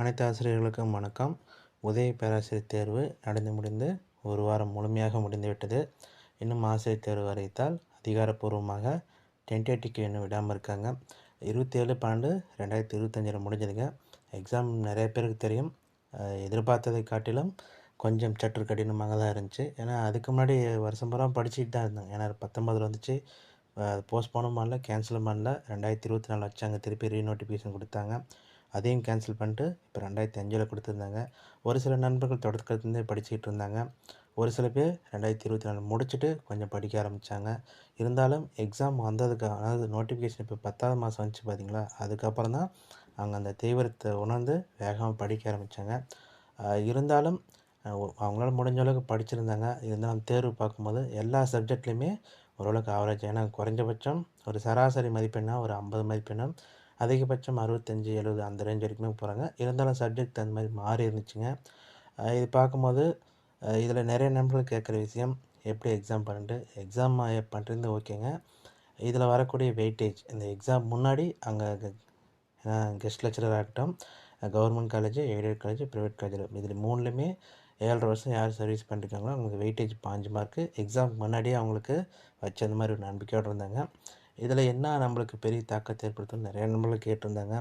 அனைத்து ஆசிரியர்களுக்கும் வணக்கம். உதவி பேராசிரியர் தேர்வு நடந்து முடிந்து ஒரு வாரம் முழுமையாக முடிந்துவிட்டது. இன்னும் ஆசிரியர் தேர்வு வரைத்தால் அதிகாரப்பூர்வமாக டென்டேட்டிக்கு இன்னும் விடாமல் இருக்காங்க. இருபத்தேழு பன்னெண்டு ரெண்டாயிரத்தி இருபத்தஞ்சில் முடிஞ்சதுங்க. எக்ஸாம் நிறைய பேருக்கு தெரியும். எதிர்பார்த்ததை காட்டிலும் கொஞ்சம் சற்று கடினமாக தான் இருந்துச்சு. ஏன்னா அதுக்கு முன்னாடி வருஷம் பூரா படிச்சுட்டு தான் இருந்தாங்க ஏன்னா பத்தொம்பதில் வந்துச்சு. போஸ்ட்போனும் பண்ணல கேன்சலும் பண்ணல. ரெண்டாயிரத்தி இருபத்தி நாலு வச்சாங்க திருப்பி ரீநோட்டிஃபிகேஷன் கொடுத்தாங்க. அதையும் கேன்சல் பண்ணிட்டு இப்போ ரெண்டாயிரத்தி அஞ்சில் கொடுத்துருந்தாங்க. ஒரு சில நண்பர்கள் தொடக்கத்துலேருந்தே படிச்சுக்கிட்டு இருந்தாங்க. ஒரு சில பேர் ரெண்டாயிரத்தி இருபத்தி நாலு முடிச்சுட்டு கொஞ்சம் படிக்க ஆரம்பித்தாங்க இருந்தாலும் எக்ஸாம் வந்ததுக்கு அதாவது நோட்டிஃபிகேஷன் இப்போ பத்தாவது மாதம் வந்துச்சு பார்த்தீங்களா அதுக்கப்புறம் தான் அவங்க அந்த தீவிரத்தை உணர்ந்து வேகமாக படிக்க ஆரம்பித்தாங்க இருந்தாலும் அவங்களால முடிஞ்ச அளவுக்கு படிச்சிருந்தாங்க. இருந்தாலும் தேர்வு பார்க்கும்போது எல்லா சப்ஜெக்ட்லேயுமே ஓரளவுக்கு ஆவரேஜ் ஏன்னா குறைஞ்சபட்சம் ஒரு சராசரி மதிப்பெண்ணா ஒரு ஐம்பது மதிப்பெண்ணும் அதிகபட்சம் அறுபத்தஞ்சி எழுபது அந்த ரேஞ்ச் வரைக்குமே போகிறாங்க இருந்தாலும் சப்ஜெக்ட் அந்த மாதிரி மாறி இருந்துச்சுங்க. இது பார்க்கும்போது இதில் நிறைய நண்பர்கள் கேட்குற விஷயம் எப்படி எக்ஸாம் பண்ணிட்டு எக்ஸாம் பண்ணுறது ஓகேங்க. இதில் வரக்கூடிய வெயிட்டேஜ் இந்த எக்ஸாம் முன்னாடி அங்கே கெஸ்ட் லெக்சரர் ஆகட்டும் government college aided college private college இதில் மூணுலேயுமே ஏழரை வருஷம் யார் சர்வீஸ் பண்ணிருக்காங்களோ அவங்களுக்கு வெயிட்டேஜ் பாஞ்சு மார்க்கு எக்ஸாம் முன்னாடியே அவங்களுக்கு வச்ச அந்த மாதிரி ஒரு நம்பிக்கையோடு இருந்தாங்க. இதில் என்ன நம்மளுக்கு பெரிய தாக்கத்தை ஏற்படுத்தும் நிறைய நம்பர்கள் கேட்டிருந்தாங்க.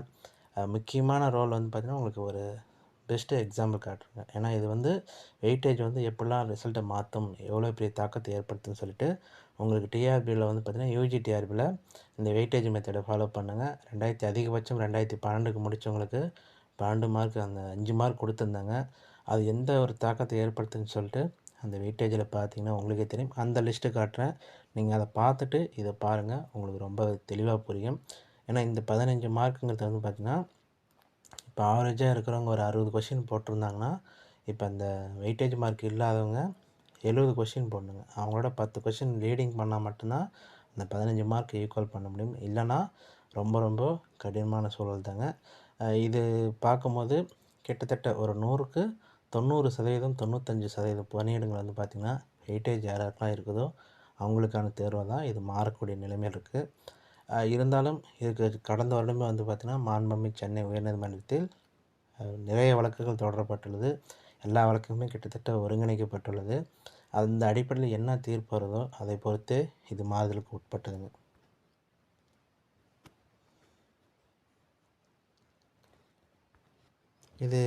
முக்கியமான ரோல் வந்து பார்த்திங்கன்னா உங்களுக்கு ஒரு பெஸ்ட்டு எக்ஸாம்பிள் காட்டுறேங்க. ஏன்னா இது வந்து வெயிட்டேஜ் வந்து எப்படிலாம் ரிசல்ட்டை மாற்றும் எவ்வளோ பெரிய தாக்கத்தை ஏற்படுத்தும்னு சொல்லிட்டு உங்களுக்கு டிஆர்பியில் வந்து பார்த்திங்கன்னா யூஜி டிஆர்பியில் இந்த வெயிட்டேஜ் மெத்தடை ஃபாலோ பண்ணுங்கள் ரெண்டாயிரத்தி அதிகபட்சம் ரெண்டாயிரத்தி பன்னெண்டுக்கு முடித்தவங்களுக்கு பன்னெண்டு மார்க் அந்த அஞ்சு மார்க் கொடுத்துருந்தாங்க. அது எந்த ஒரு தாக்கத்தை ஏற்படுத்துன்னு சொல்லிட்டு அந்த வெயிட்டேஜில் பார்த்தீங்கன்னா உங்களுக்கே தெரியும். அந்த லிஸ்ட்டு காட்டுறேன். நீங்கள் அதை பார்த்துட்டு இதை பாருங்கள் உங்களுக்கு ரொம்ப தெளிவாக புரியும். ஏன்னா இந்த பதினஞ்சு மார்க்குங்கிறது வந்து பார்த்திங்கன்னா இப்போ ஆவரேஜாக இருக்கிறவங்க ஒரு அறுபது கொஷின் போட்டிருந்தாங்கன்னா இப்போ அந்த வெயிட்டேஜ் மார்க் இல்லாதவங்க எழுபது கொஷின் போடணுங்க. அவங்களோட பத்து கொஷின் லீடிங் பண்ணால் மட்டும்தான் அந்த பதினஞ்சு மார்க் ஈக்குவல் பண்ண முடியும். இல்லைன்னா ரொம்ப ரொம்ப கடினமான சூழல் தாங்க. இது பார்க்கும்போது கிட்டத்தட்ட ஒரு நூறுக்கு தொண்ணூறு சதவீதம் தொண்ணூத்தஞ்சு சதவீதம் பணியிடங்கள் வந்து பார்த்திங்கன்னா வெயிட்டேஜ் யாராருக்கெல்லாம் இருக்குதோ அவங்களுக்கான தேர்வை தான். இது மாறக்கூடிய நிலைமையில் இருக்குது இருந்தாலும் இதுக்கு கடந்த வருடமே வந்து பார்த்திங்கன்னா மாண்புமிகு சென்னை உயர்நீதிமன்றத்தில் நிறைய வழக்குகள் தொடரப்பட்டுள்ளது. எல்லா வழக்குமே கிட்டத்தட்ட ஒருங்கிணைக்கப்பட்டுள்ளது. அந்த அடிப்படையில் என்ன தீர்ப்பு வருதோ அதை பொறுத்தே இது மாறுதலுக்கு உட்பட்டதுங்க இது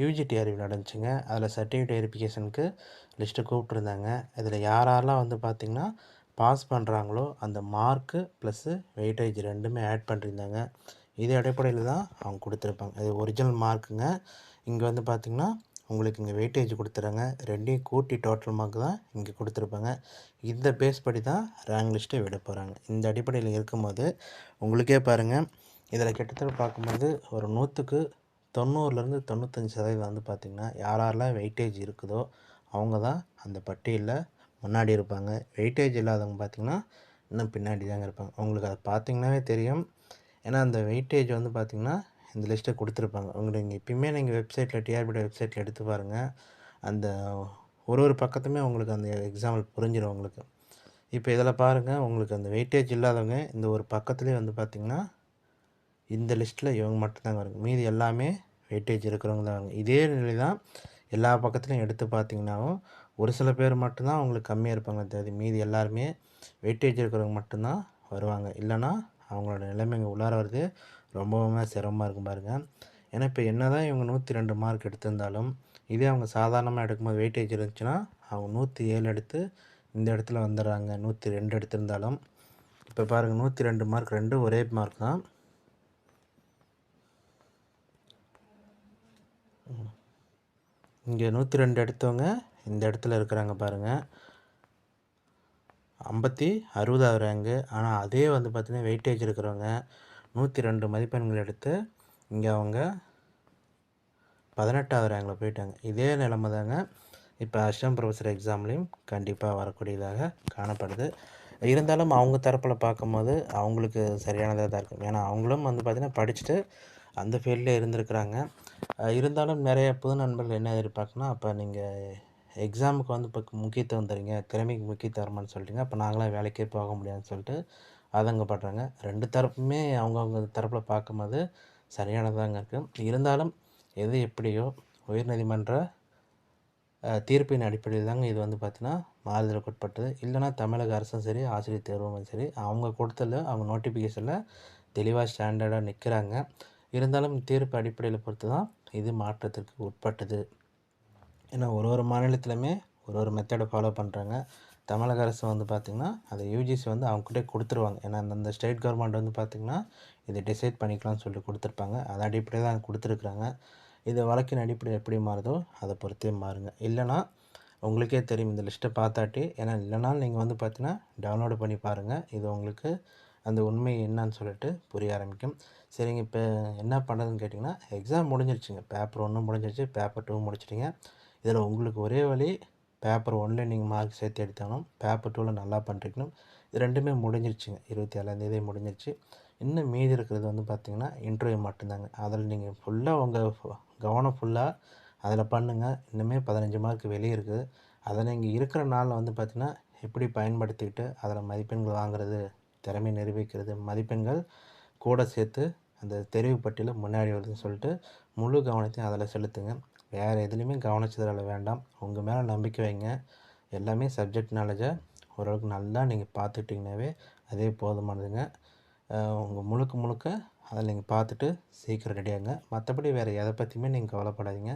யூஜிடி அறிவு நடந்துச்சுங்க. அதில் சர்டிஃபிகேட் வெரிஃபிகேஷனுக்கு லிஸ்ட்டு கூப்பிட்ருந்தாங்க இதில் யாரெல்லாம் வந்து பார்த்திங்கன்னா பாஸ் பண்ணுறாங்களோ அந்த மார்க்கு ப்ளஸ்ஸு வெயிட்டேஜ் ரெண்டுமே ஆட் பண்ணியிருந்தாங்க இது அடிப்படையில் தான் அவங்க கொடுத்துருப்பாங்க. இது ஒரிஜினல் மார்க்குங்க இங்கே வந்து பார்த்திங்கன்னா உங்களுக்கு இங்கே வெயிட்டேஜ் கொடுத்துறாங்க. ரெண்டையும் கூட்டி டோட்டல் மார்க் தான் இங்கே கொடுத்துருப்பாங்க. இந்த பேஸ் படி தான் ரேங்க் லிஸ்ட்டை விட போகிறாங்க இந்த அடிப்படையில் இருக்கும்போது உங்களுக்கே பாருங்கள் இதில் கிட்டத்தட்ட பார்க்கும்போது ஒரு நூற்றுக்கு தொண்ணூறுலேருந்து தொண்ணூத்தஞ்சு சதவீதம் வந்து பார்த்திங்கன்னா யார் யாரெல்லாம் வெயிட்டேஜ் இருக்குதோ அவங்க தான் அந்த பட்டியலில் முன்னாடி இருப்பாங்க. வெயிட்டேஜ் இல்லாதவங்க பார்த்திங்கன்னா இன்னும் பின்னாடி தாங்க இருப்பாங்க. உங்களுக்கு அதை பார்த்திங்கனாவே தெரியும். ஏன்னா அந்த வெயிட்டேஜ் வந்து பார்த்திங்கன்னா இந்த லிஸ்ட்டை கொடுத்துருப்பாங்க. உங்களுக்கு நீங்கள் எப்பயுமே நீங்கள் வெப்சைட்டில் டிஆர்பியோட வெப்சைட்டில் எடுத்து பாருங்கள் அந்த ஒரு ஒரு பக்கத்துமே உங்களுக்கு அந்த எக்ஸாம்பிள் புரிஞ்சிடும் உங்களுக்கு. இப்போ இதில் பாருங்கள் உங்களுக்கு அந்த வெயிட்டேஜ் இல்லாதவங்க இந்த ஒரு பக்கத்துலேயே வந்து பார்த்திங்கன்னா இந்த லிஸ்ட்டில் இவங்க மட்டும்தாங்க வருங்க மீதி எல்லாமே வெயிட்டேஜ் இருக்கிறவங்க தான் இதே நிலை தான் எல்லா பக்கத்துலையும் எடுத்து பார்த்தீங்கன்னாவும் ஒரு சில பேர் மட்டும்தான் அவங்களுக்கு கம்மியாக இருப்பாங்க தெரியுது மீதி எல்லாருமே வெயிட்டேஜ் இருக்கிறவங்க மட்டும்தான் வருவாங்க. இல்லைன்னா அவங்களோட நிலைமைங்க உள்ளார வருது. ரொம்பவுமே சிரமமாக இருக்கும் பாருங்கள் ஏன்னா இப்போ என்ன தான் இவங்க நூற்றி ரெண்டு மார்க் எடுத்திருந்தாலும் இதே அவங்க சாதாரணமாக எடுக்கும்போது வெயிட்டேஜ் இருந்துச்சுன்னா அவங்க நூற்றி ஏழு எடுத்து இந்த இடத்துல வந்துடுறாங்க. நூற்றி ரெண்டு எடுத்திருந்தாலும் இப்போ பாருங்கள் நூற்றி ரெண்டு மார்க் ரெண்டும் ஒரே மார்க் தான். இங்கே நூற்றி ரெண்டு எடுத்தவங்க இந்த இடத்துல இருக்கிறாங்க பாருங்கள் ஐம்பத்தி அறுபதாவது ரேங்கு ஆனால் அதே வந்து பார்த்திங்கன்னா வெயிட்டேஜ் இருக்கிறவங்க நூற்றி ரெண்டு மதிப்பெண்கள் எடுத்து இங்கே அவங்க பதினெட்டாவது ரேங்கில் போயிட்டாங்க. இதே நிலமை தாங்க இப்போ அஸ்டம் ப்ரொஃபஸர் எக்ஸாம்லேயும் கண்டிப்பாக வரக்கூடியதாக காணப்படுது. இருந்தாலும் அவங்க தரப்பில் பார்க்கும்போது அவங்களுக்கு சரியானதாக தான் இருக்கும். ஏன்னா அவங்களும் வந்து பார்த்திங்கன்னா படிச்சுட்டு அந்த ஃபீல்டில் இருந்திருக்கிறாங்க. இருந்தாலும் நிறைய புது நண்பர்கள் என்ன எதிர்பார்க்குன்னா அப்போ நீங்கள் எக்ஸாமுக்கு வந்து இப்போ முக்கியத்துவம் தரீங்க திறமைக்கு முக்கியத்துவம் சொல்லிட்டீங்க அப்போ நாங்களாம் வேலைக்கே போக முடியாதுன்னு சொல்லிட்டு ஆதங்கப்படுறாங்க. ரெண்டு தரப்புமே அவங்கவுங்க தரப்பில் பார்க்கும்போது சரியானதாங்க இருக்குது இருந்தாலும் எது எப்படியோ உயர்நீதிமன்ற தீர்ப்பின் அடிப்படையில் தாங்க இது வந்து பார்த்தீங்கன்னா மாறுதலுக்கு உட்பட்டது. இல்லைனா தமிழக அரசும் சரி ஆசிரியர் தேர்வும் சரி அவங்க கொடுத்தல அவங்க நோட்டிஃபிகேஷனில் தெளிவாக ஸ்டாண்டர்டாக நிற்கிறாங்க இருந்தாலும் தீர்ப்பு அடிப்படையில் பொறுத்து தான் இது மாற்றத்திற்கு உட்பட்டது. ஏன்னா ஒரு ஒரு மாநிலத்திலுமே ஒரு ஒரு மெத்தடை ஃபாலோ பண்ணுறாங்க தமிழக அரசு வந்து பார்த்திங்கன்னா அதை யூஜிசி வந்து அவங்ககிட்டே கொடுத்துருவாங்க. ஏன்னா அந்தந்த ஸ்டேட் கவர்மெண்ட் வந்து பார்த்திங்கன்னா இதை டிசைட் பண்ணிக்கலாம்னு சொல்லி கொடுத்துருப்பாங்க. அதை அடிப்படையில் தான் கொடுத்துருக்குறாங்க. இது வழக்கின் அடிப்படையில் எப்படி மாறுதோ அதை பொறுத்தே மாறுங்க. இல்லைனா உங்களுக்கே தெரியும். இந்த லிஸ்ட்டை பார்த்தாட்டி ஏன்னா இல்லைனாலும் நீங்கள் வந்து பார்த்தீங்கன்னா டவுன்லோடு பண்ணி பாருங்கள் இது உங்களுக்கு அந்த உண்மை என்னன்னு சொல்லிட்டு புரிய ஆரம்பிக்கும். சரிங்க இப்போ என்ன பண்ணுறதுன்னு கேட்டிங்கன்னா எக்ஸாம் முடிஞ்சிருச்சுங்க. பேப்பர் ஒன்று முடிஞ்சிருச்சு. பேப்பர் டூ முடிச்சிட்டிங்க. இதில் உங்களுக்கு ஒரே வழி பேப்பர் ஒன்ல நீங்கள் மார்க் சேர்த்து எடுத்தாலும் பேப்பர் டூவில் நல்லா பண்ணிருக்கணும். இது ரெண்டுமே முடிஞ்சிருச்சுங்க. இருபத்தி ஏழாந்தேதி முடிஞ்சிருச்சு. இன்னும் மீதி இருக்கிறது வந்து பார்த்திங்கன்னா இன்டர்வியூ மட்டும்தாங்க. அதில் நீங்கள் ஃபுல்லாக உங்கள் கவனம் ஃபுல்லாக அதில் பண்ணுங்கள் இன்னுமே பதினஞ்சு மார்க் வெளியே இருக்குது. அதை நீங்கள் இருக்கிற நாளில் வந்து பார்த்திங்கன்னா எப்படி பயன்படுத்திக்கிட்டு அதில் மதிப்பெண்கள் வாங்குறது திறமை நிரூபிக்கிறது. மதிப்பெண்கள் கூட சேர்த்து அந்த தெரிவு பட்டியலில் முன்னாடி வருதுன்னு சொல்லிட்டு முழு கவனத்தையும் அதில் செலுத்துங்க. வேறு எதுலேயுமே கவனிச்சதில் வேண்டாம். உங்கள் மேலே நம்பிக்கை வைங்க. எல்லாமே சப்ஜெக்ட் நாலேஜை ஓரளவுக்கு நல்லா நீங்கள் பார்த்துட்டிங்கனாவே அதே போதுமானதுங்க. உங்கள் முழுக்க முழுக்க அதை நீங்கள் பார்த்துட்டு சீக்கிரம் ரெடியாங்க மற்றபடி வேறு எதை பற்றியுமே நீங்கள் கவலைப்படாதீங்க.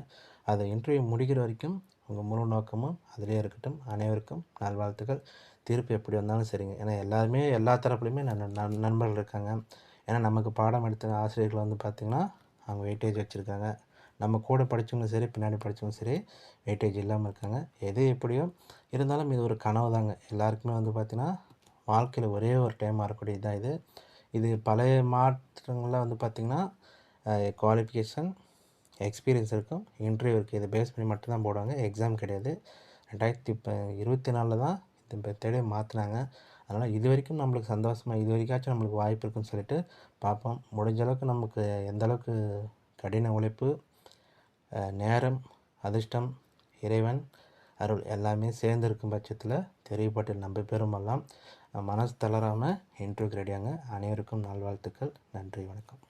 அதை இன்டர்வியூ முடிக்கிற வரைக்கும் உங்கள் முழு நோக்கமும் அதிலே இருக்கட்டும். அனைவருக்கும் நல்வாழ்த்துக்கள். தீர்ப்பு எப்படி வந்தாலும் சரிங்க. ஏன்னா எல்லாருமே எல்லா தரப்புலையுமே நன் நண்பர்கள் இருக்காங்க. ஏன்னா நமக்கு பாடம் எடுத்த ஆசிரியர்கள் வந்து பார்த்திங்கன்னா அவங்க வெயிட்டேஜ் வச்சுருக்காங்க. நம்ம கூட படித்தவங்களும் சரி பின்னாடி படித்தவங்களும் சரி வெயிட்டேஜ் இல்லாமல் இருக்காங்க. எது எப்படியோ இருந்தாலும் இது ஒரு கனவு தாங்க. எல்லாருக்குமே வந்து பார்த்திங்கன்னா வாழ்க்கையில் ஒரே ஒரு டைம் வரக்கூடியது தான் இது. இது பழைய மாற்றங்களில் வந்து பார்த்திங்கன்னா குவாலிஃபிகேஷன் எக்ஸ்பீரியன்ஸ் இருக்கும். இன்டர்வியூ இருக்குது இதை பேஸ் பண்ணி மட்டும்தான் போடுவாங்க. எக்ஸாம் கிடையாது. ரெண்டாயிரத்தி இப்போ இருபத்தி நாலில் தான் இந்த தேடி மாற்றினாங்க அதனால் இது வரைக்கும் நம்மளுக்கு சந்தோஷமாக இது வரைக்காச்சும் நம்மளுக்கு வாய்ப்பு இருக்குன்னு சொல்லிட்டு பார்ப்போம். முடிஞ்ச அளவுக்கு நமக்கு எந்த அளவுக்கு கடின உழைப்பு நேரம் அதிர்ஷ்டம் இறைவன் அருள் எல்லாமே சேர்ந்து இருக்கும் பட்சத்தில் தெரியப்பட்டு நம்ப பெருமெல்லாம் மனசு தளராமல் இன்டர்வியூக்கு ரெடியாங்க அனைவருக்கும் நல்வாழ்த்துக்கள். நன்றி வணக்கம்.